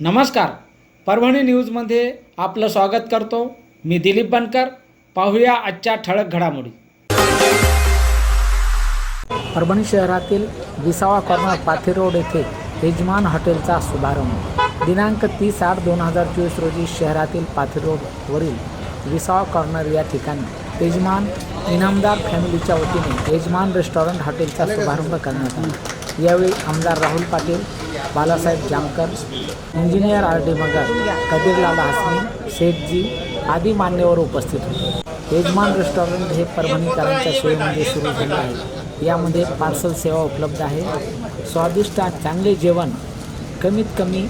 नमस्कार. परभणी न्यूजमध्ये आपलं स्वागत करतो. मी दिलीप बनकर. पाहूया आजच्या ठळक घडामोडी. परभणी शहरातील विसावा कॉर्नर पाथी रोड येथे यजमान हॉटेलचा शुभारंभ. दिनांक तीस आठ दोन हजार चोवीस रोजी शहरातील पाथी रोडवरील विसावा कॉर्नर या ठिकाणी यजमान इनामदार फॅमिलीच्या वतीने यजमान रेस्टॉरंट हॉटेलचा शुभारंभ करण्यात आला. यावेळी आमदार Rahul Patil Balasaheb Jamkar engineer R D Magar Kabirlal Hashmi शेठजी आदी मान्यवर उपस्थित होते. यजमान रेस्टॉरंट हे परभणीकरांच्या सोयीमध्ये सुरू झाले आहे. यामध्ये पार्सल सेवा उपलब्ध आहे. स्वादिष्ट आणि चांगले जेवण कमीत कमी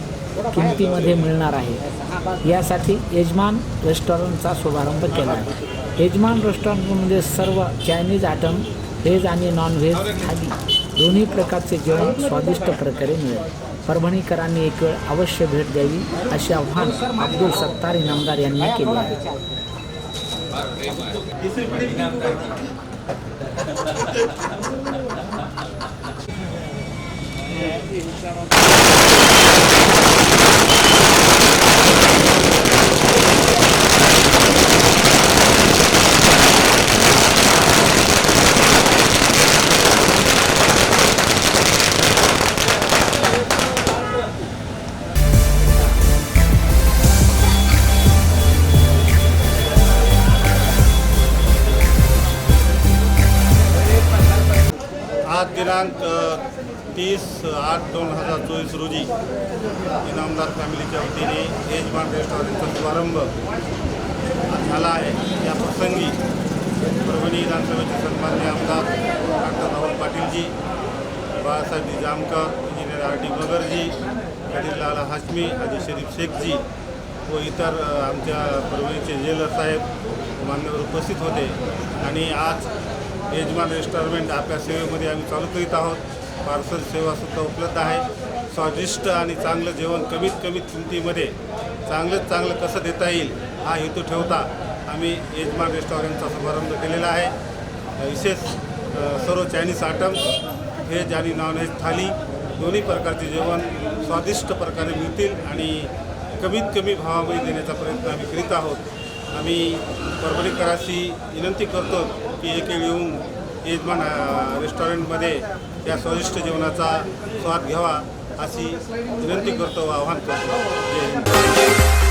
किमतीमध्ये मिळणार आहे. यासाठी यजमान रेस्टॉरंटचा शुभारंभ केला आहे. यजमान रेस्टॉरंटमध्ये सर्व चायनीज आयटम व्हेज आणि नॉनव्हेज थाली दोन्ही प्रकारचे जेवण स्वादिष्ट प्रकारे मिळेल. परभणीकरांनी एक वेळ अवश्य भेट द्यावी असे आव्हान अब्दुल सत्तार इनामदार यांनी केले आहे. आज दिनांक तीस आठ दोन हजार चोवीस रोजी इनामदार फॅमिलीच्या वतीने यजमान रेस्टॉरंटचा शुभारंभ झाला आहे. या प्रसंगी परभणी विधानसभेचे सन्मान्य आमदार doctor Rahul Patilji Balasahebji Jamkar engineer R D Bagarji Kadirlal Hashmi Ajay Sharif Shaikhji व इतर आमच्या परभणीचे जेलर साहेब मान्यवर उपस्थित होते. आणि आज यजमान रेस्टॉरंट आपल्या सेवेमध्ये आम्ही चालू करीत आहोत. पार्सल सेवासुद्धा उपलब्ध आहे. स्वादिष्ट आणि चांगलं जेवण कमीत कमी किमतीमध्ये चांगलं चांगलं कसं देता येईल हा हेतू ठेवता आम्ही यजमान रेस्टॉरंटचा शुभारंभ केलेला आहे. विशेष सर्व चायनीज आयटम्स व्हेज आणि नॉन व्हेज थाली दोन्ही प्रकारचे जेवण स्वादिष्ट प्रकारे मिळतील आणि कमीत कमी भावामध्ये देण्याचा प्रयत्न आम्ही करीत आहोत. आम्ही परभणीकराशी विनंती करतो की एक येऊन यजमान रेस्टॉरंटमध्ये या स्वादिष्ट जेवणाचा स्वाद घ्यावा अशी विनंती करतो आव्हान करतो. जय हिंद.